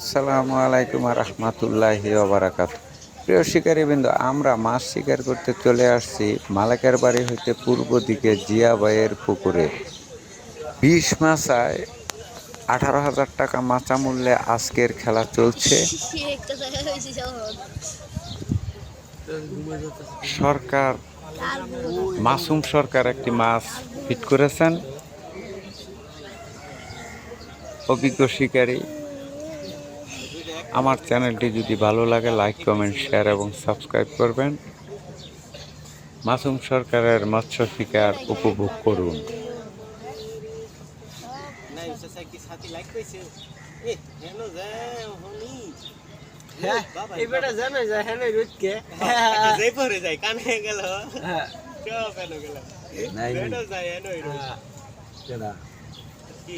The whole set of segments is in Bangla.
আসসালামু আলাইকুম রহমতুল্লাহি ওবরাকাত প্রিয় শিকারীবৃন্দ, আমরা মাছ শিকার করতে চলে আসছি মালাকের বাড়ি হইতে পূর্ব দিকে জিয়াবাইয়ের পুকুরে। বিশ মাসায় আঠারো হাজার টাকা মাচা মূল্যে আজকের খেলা চলছে। সরকার, মাসুম সরকার একটি মাছ ফিট করেছেন। অভিজ্ঞ শিকারী আমার চ্যানেলটি যদি ভালো লাগে লাইক কমেন্ট শেয়ার এবং সাবস্ক্রাইব করবেন। মাসুম সরকারের মৎস্য শিকার উপভোগ করুন। নাই সোসাইটি সাথী লাইক কইছে এ হেনো যায় হনি হ্যাঁ। এই বেটা জানো যায় হ্যাঁ রুটকে যাই পরে যায় কানে গেল হ্যাঁ। কি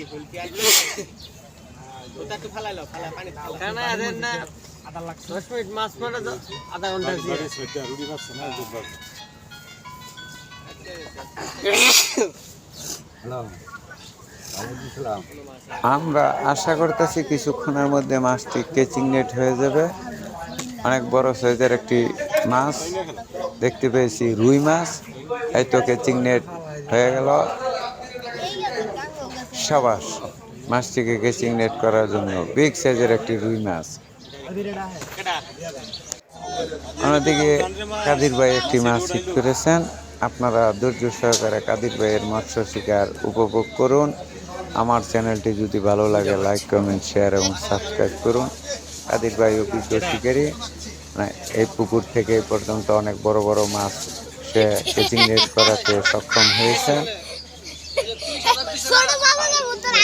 আমরা আশা করতেছি কিছুক্ষণের মধ্যে মাছটি কেচিং নেট হয়ে যাবে। অনেক বড় সাইজের একটি মাছ। দেখতে পেয়েছি রুই মাছ। এই তো কেচিং নেট হয়ে গেল। সাবাস। মাছটিকে কেচিং নেট করার জন্য। বিগ সাইজের একটি রুই মাছ। অন্যদিকে কাদির ভাই একটি মাছ হিট করেছেন। আপনারা ধৈর্য সহকারে কাদির ভাইয়ের মৎস্য শিকার উপভোগ করুন। আমার চ্যানেলটি যদি ভালো লাগে, লাইক, কমেন্ট, শেয়ার এবং সাবস্ক্রাইব করুন। কাদির ভাই অভিজ্ঞ শিকারী। মানে এই পুকুর থেকে পর্যন্ত অনেক বড় বড় মাছ সে কেচিং নেট করাতে সক্ষম হয়েছে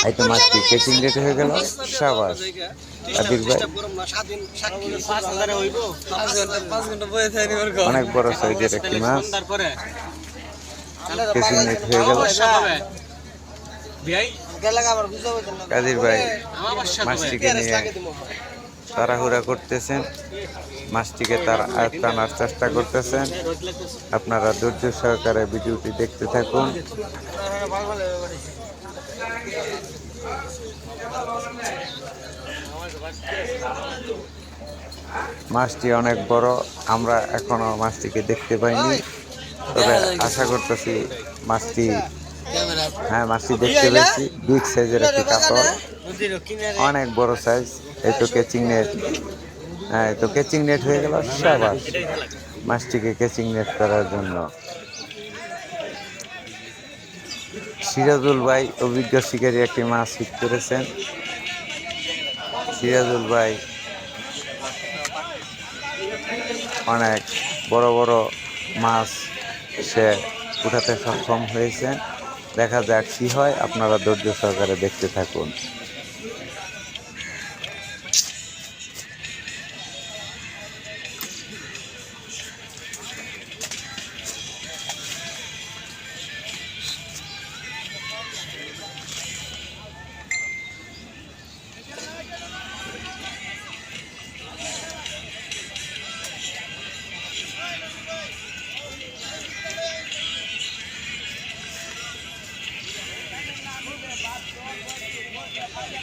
এই তো মাছটি কেচিং রেট হয়ে গেল সাবাস। কাদির ভাই? অনেক বড় সাইজের একটি মাছ। কেচিং রেট হয়ে গেল কাদির ভাই মাছটিকে নিয়ে তাড়াহুড়া করতেছেন মাছটিকে তার আনার চেষ্টা করতেছেন। আপনারা ধৈর্য সহকারে ভিডিওটি দেখতে থাকুন। মাছটি অনেক বড়, আমরা এখনও মাছটিকে দেখতে পাইনি। তবে আশা করতেছি মাছটি হ্যাঁ মাছটি দেখতে পেয়েছি বিগ সাইজের একটি কাতল অনেক বড় সাইজ এই তো কেচিং নেট হ্যাঁ তো কেচিং নেট হয়ে গেল সাবাস। মাছটিকে কেচিং নেট করার জন্য। সিরাজুল ভাই অভিজ্ঞ শিকারী একটি মাছ হিট করেছেন। সিরাজুল ভাই অনেক বড় বড় মাছ সে উঠাতে সক্ষম হয়েছে। দেখা যাক কি হয়, আপনারা ধৈর্য সহকারে দেখতে থাকুন।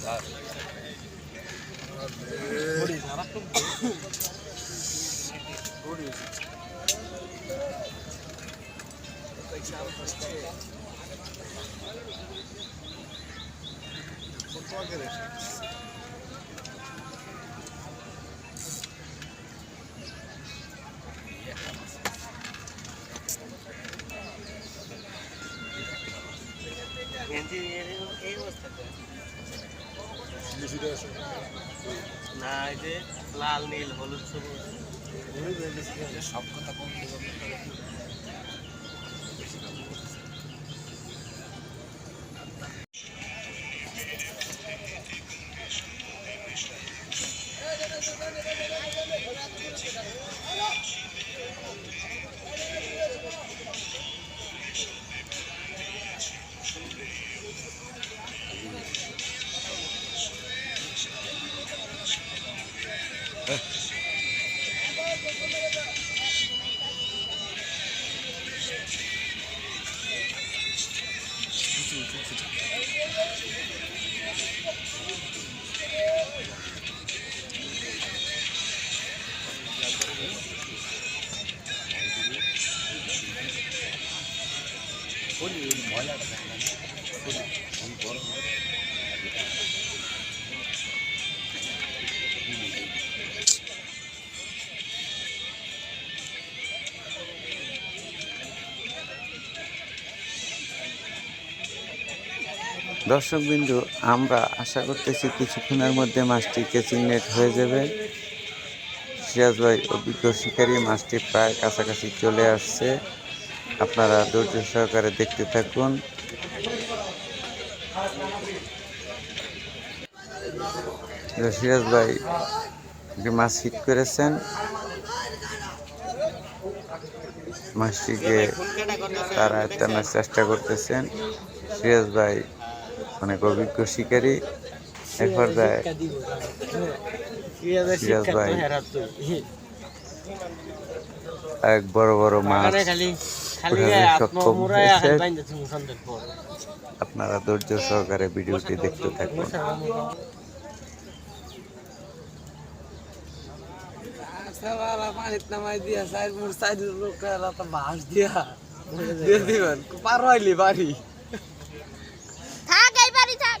くだ。না এই যে লাল নীল হলুদ সবুজ। সব কথা দর্শক বিন্দু আমরা আশা করতেছি কিছুক্ষণের মধ্যে মাছটি কেচিং নেট হয়ে যাবে। সিরাজ ভাই, অভিজ্ঞ শিকারী, মাছটি প্রায় কাছাকাছি চলে আসছে। আপনারা ধৈর্য সহকারে দেখতে থাকুন। সিরাজ ভাই মাছ হিট করেছেন, মাছটিকে তারা চেষ্টা করতেছেন। সিরাজ ভাই অনেক অভিজ্ঞ শিকারী একবার সিরাজ ভাই। এক বড় বড় মাছ সক্ষম হয়েছে। আপনারা ধৈর্য সহকারে ভিডিওটি দেখতে থাকুন। পানিত নামাই দিয়া দিবেন। পার হইলি বাড়ি থাক এই বাড়ি থাক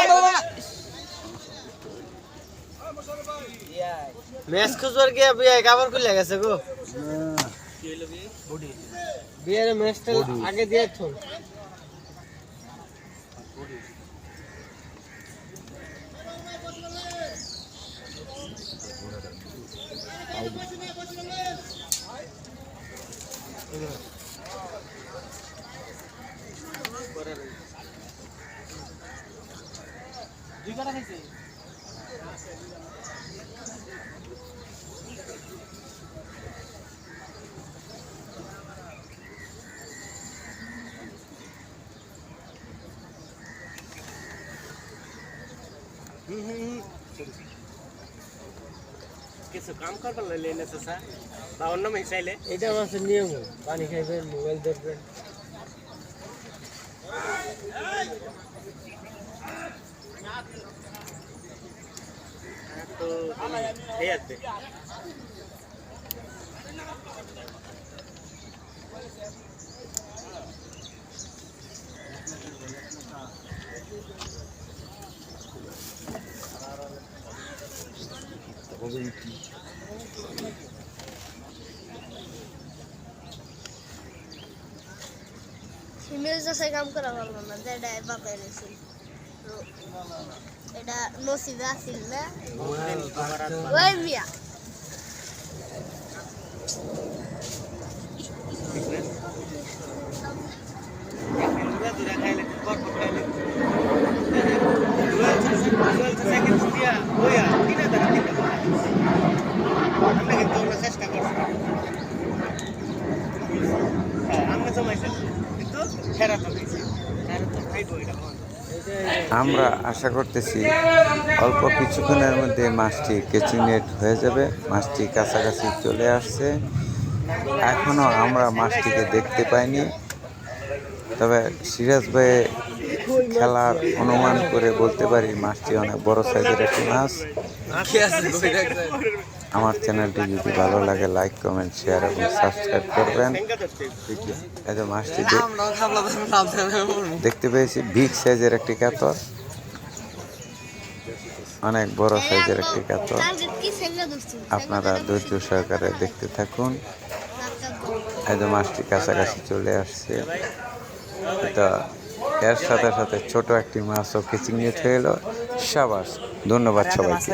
ম্যাচ খুঁজবার গিয়ে বিয়ে কাবার খুলে গেছে গো। বিয়ের ম্যাচটা আগে দিয়ে থল কিছু কাম করবার লইলে এনেছে স্যার। বা অন্য মেয়ে চাইলে। এটা মাছের নিয়ম পানি খাইবেন মোবাইল তো এই আছে ফিমেল চাষে কাম করা ভালো না যেটা বাপে নিছিল এটা নসিবে আছিল না ওই মিয়া দূরে আমরা আশা করতেছি অল্প কিছুক্ষণের মধ্যে মাছটি কেচিং নেট হয়ে যাবে। মাছটি কাছাকাছি চলে আসছে। এখনও আমরা মাছটিকে দেখতে পাইনি। তবে সিরাজ ভাই খেলার অনুমান করে বলতে পারি মাছটি অনেক বড় সাইজের একটি মাছ। আমার চ্যানেলটি যদি ভালো লাগে লাইক কমেন্ট শেয়ার এবং সাবস্ক্রাইব করবেন। যে মাছটি দেখতে পেয়েছি বিগ সাইজের একটি কাতর অনেক বড় সাইজের একটি কাতর আপনারা ধৈর্য সহকারে দেখতে থাকুন। যে মাছটি কাছাকাছি চলে আসছে। তো এর সাথে সাথে ছোট একটি মাছও কিচিং নিয়ে এলো। সাবাস, ধন্যবাদ সবাইকে।